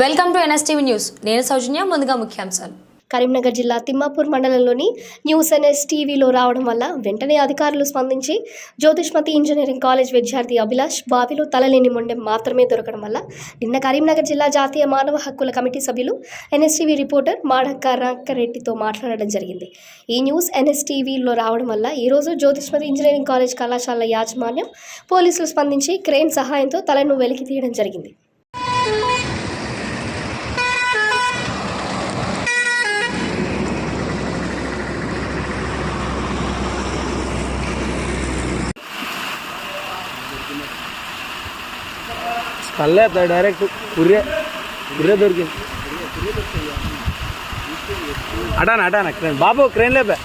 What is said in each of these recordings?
Welcome to NSTV news. నేను సౌజన్య ముందుగా ముఖ్యాంశాలు. కరీంనగర్ జిల్లా తిమ్మాపూర్ మండలంలోని న్యూస్ ఎన్ఎస్ టీవీలో రావడం వల్ల వెంటనే అధికారులు స్పందించి జ్యోతిష్మతి ఇంజనీరింగ్ కాలేజ్ విద్యార్థి అభిలాష్ బావిలో తలలేని మొండెం మాత్రమే దొరకడం వల్ల నిన్న కరీంనగర్ జిల్లా జాతీయ మానవ హక్కుల కమిటీ సభ్యులు ఎన్ఎస్టీవీ రిపోర్టర్ మాడక్క రెడ్డితో మాట్లాడడం జరిగింది. ఈ న్యూస్ ఎన్ఎస్టీవీలో రావడం వల్ల ఈరోజు జ్యోతిష్మతి ఇంజనీరింగ్ కాలేజ్ కళాశాల యాజమాన్యం పోలీసులు స్పందించి క్రెయిన్ సహాయంతో తలను వెలికి తీయడం జరిగింది. కళ్ళే డైరెక్ట్ కుర్రే కుర్రే దొరికింది. అటానా అటానా క్రేన్. బాబు క్రేన్ లేపే.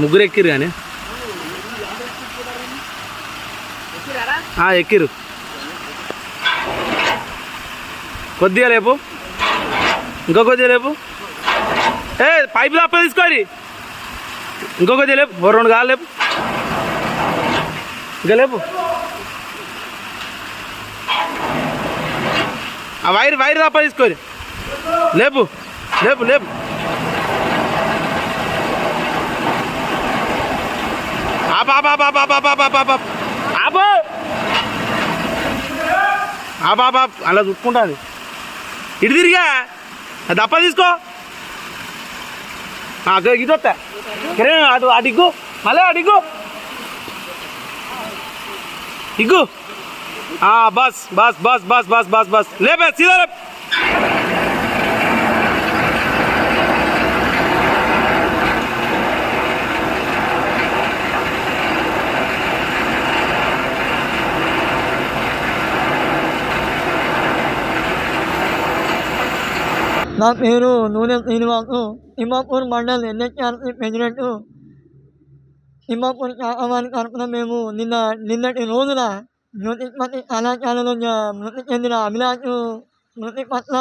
ముగ్గురు ఎక్కిరు కానీ. ఎక్కిరు కొద్దిగా లేపు. ఇంకో కొద్దిగా లేపు. ఏ పైపు తప్ప తీసుకోరి. ఇంకొకటి లేపు ఓ రెండు కాలు లేపు. ఇంకా లేపు. ఆ వైర్ వైర్ తప్ప తీసుకోరు లేపు లేపు లేపు. ఆపు ఆపు ఆపు ఆపు ఆపు ఆపు ఆపు ఆపు ఆపు ఆపు. ఆపు. అలా చుట్టుకుంటుంది ఇటు తిరిగా. దప్ప తీసుకో. ఇది వస్తా కిరణ్ అటు అటు ఇగ్గు మళ్ళీ అటు ఇగ్గు ఇగ్గు ఆ, బస్ బస్ బస్ బస్ బస్ బస్ బస్ లేపే సీదా నా పేరు నూనె శ్రీనివాసు తిమ్మాపూర్ మండల్ ఎన్హెచ్ఆర్సీ ప్రెసిడెంట్. తిమ్మాపూర్ శాఖవారి తరఫున మేము నిన్న నిన్నటి రోజున జ్యోతిష్మతి కళాశాలలో మృతి చెందిన అభిలాష్ మృతి పట్ల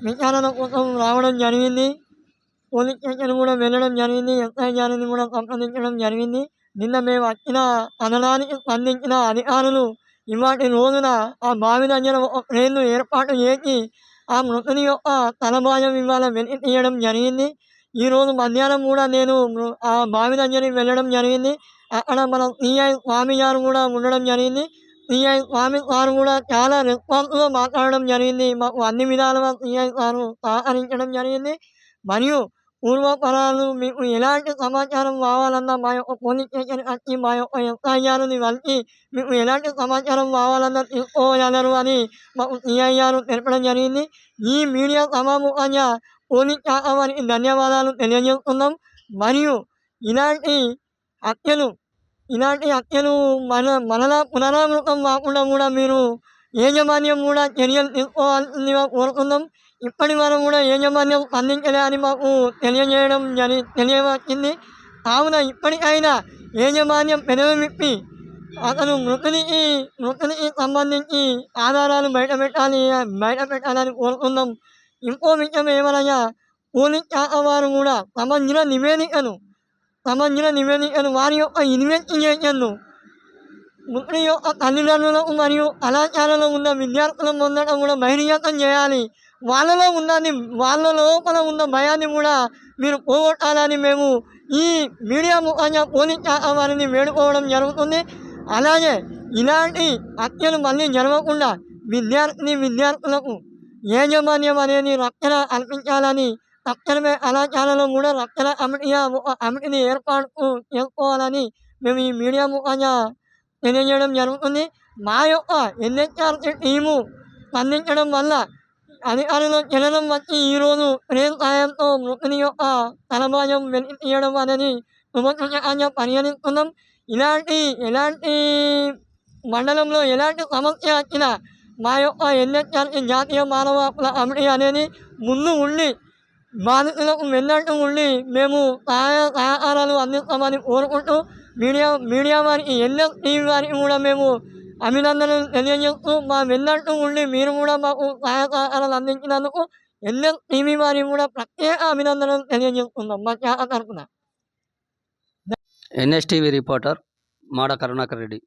విచారణ కోసం రావడం జరిగింది. పోలీస్ స్టేషన్ కూడా వెళ్ళడం జరిగింది. ఎస్ఐ గారిని కూడా సంప్రదించడం జరిగింది. నిన్న మేము వచ్చిన అనడానికి స్పందించిన అధికారులు ఇవాటి రోజున ఆ బావి దగ్గర ఒక ట్రైన్ను ఏర్పాటు చేసి ఆ మృతుని యొక్క తలభాగం ఇవాళ వెనక్కి తీయడం జరిగింది ఈరోజు మధ్యాహ్నం కూడా నేను మృ- ఆ బావి దగ్గరికి వెళ్ళడం జరిగింది. అక్కడ మన సిఐ స్వామి గారు కూడా ఉండడం జరిగింది. సిఐ స్వామి సార్ కూడా చాలా రెస్పాన్స్గా మాట్లాడడం జరిగింది. మాకు అన్ని విధాలుగా సిఐ సారు సహకరించడం జరిగింది. మరియు పూర్వపరాలు మీకు ఎలాంటి సమాచారం కావాలన్నా మా యొక్క పోలీస్ స్టేషన్ వచ్చి మా యొక్క ఎస్ఐఆర్ని కలిసి మీకు ఎలాంటి సమాచారం కావాలన్నా తీసుకోగలరు అని మాకు సిఐఆర్ తెలపడం జరిగింది. ఈ మీడియా సమాముఖంగా పోలీస్ శాఖ వారికి ధన్యవాదాలు తెలియజేస్తున్నాం. మరియు ఇలాంటి హత్యలు ఇలాంటి హత్యలు మన మనలా పునరావృతం కాకుండా కూడా మీరు యాజమాన్యం కూడా చర్యలు తీసుకోవాల్సిందిగా కోరుకుందాం. ఇప్పటి వరకు కూడా యాజమాన్యం స్పందించలే అని మాకు తెలియజేయడం జరి తెలియవచ్చింది కావున ఇప్పటికైనా యాజమాన్యం పెదవిప్పి అతను మృతునికి మృతునికి సంబంధించి ఆధారాలు బయట పెట్టాలి బయట పెట్టాలని కోరుతున్నాం ఇంకో విషయం ఏమనగా పోలీస్ శాఖ వారు కూడా సంబంధించిన నివేదికను సంబంధించిన నివేదికను వారి యొక్క ఇన్వెస్టిగేషన్ను మృతుని యొక్క తల్లిదండ్రులకు మరియు కళాశాలలో ఉన్న విద్యార్థుల పొందడం కూడా బహిర్గతం చేయాలి. వాళ్ళలో ఉన్నది వాళ్ళ లోపల ఉన్న భయాన్ని కూడా మీరు పోగొట్టాలని మేము ఈ మీడియా ముఖంగా పోలీస్ శాఖ వారిని వేడుకోవడం జరుగుతుంది. అలాగే ఇలాంటి హత్యలు మళ్ళీ జరగకుండా విద్యార్థిని విద్యార్థులకు యాజమాన్యం అనేది రక్షణ అర్పించాలని తక్షణమే కళాశాలలో కూడా రక్షణ కమిటీ ఒక కమిటీని ఏర్పాటు చేసుకోవాలని మేము ఈ మీడియా ముఖంగా తెలియజేయడం జరుగుతుంది. మా యొక్క ఎన్హెచ్ఆర్సీ టీము స్పందించడం వల్ల అధికారులు జననం వచ్చి ఈరోజు ట్రైన్ సాయంతో మృతుని యొక్క తలభాగం వెలికి తీయడం అనేది శుభసూచకంగా పరిగణిస్తున్నాం ఇలాంటి ఎలాంటి మండలంలో ఎలాంటి సమస్య వచ్చినా మా యొక్క ఎన్హెచ్ఆర్సీ జాతీయ మానవ హక్కుల కమిటీ అనేది ముందు ఉండి బాధితులకు వెళ్ళట్టు ఉండి మేము సహాయ సహకారాలు అందిస్తామని కోరుకుంటూ మీడియా మీడియా వారికి ఎన్ఎస్ టీవీ వారికి కూడా మేము అభినందనలు తెలియజేస్తూ మా వెన్నట్టు ఉండి మీరు కూడా మాకు సహాయ సహకారాలు అందించినందుకు ఎన్ఎస్ టీవీ వారి కూడా ప్రత్యేక అభినందనలు తెలియజేస్తున్నాం. మా శాఖ తరఫున. NSTV reporter Mada Karunakar Reddy.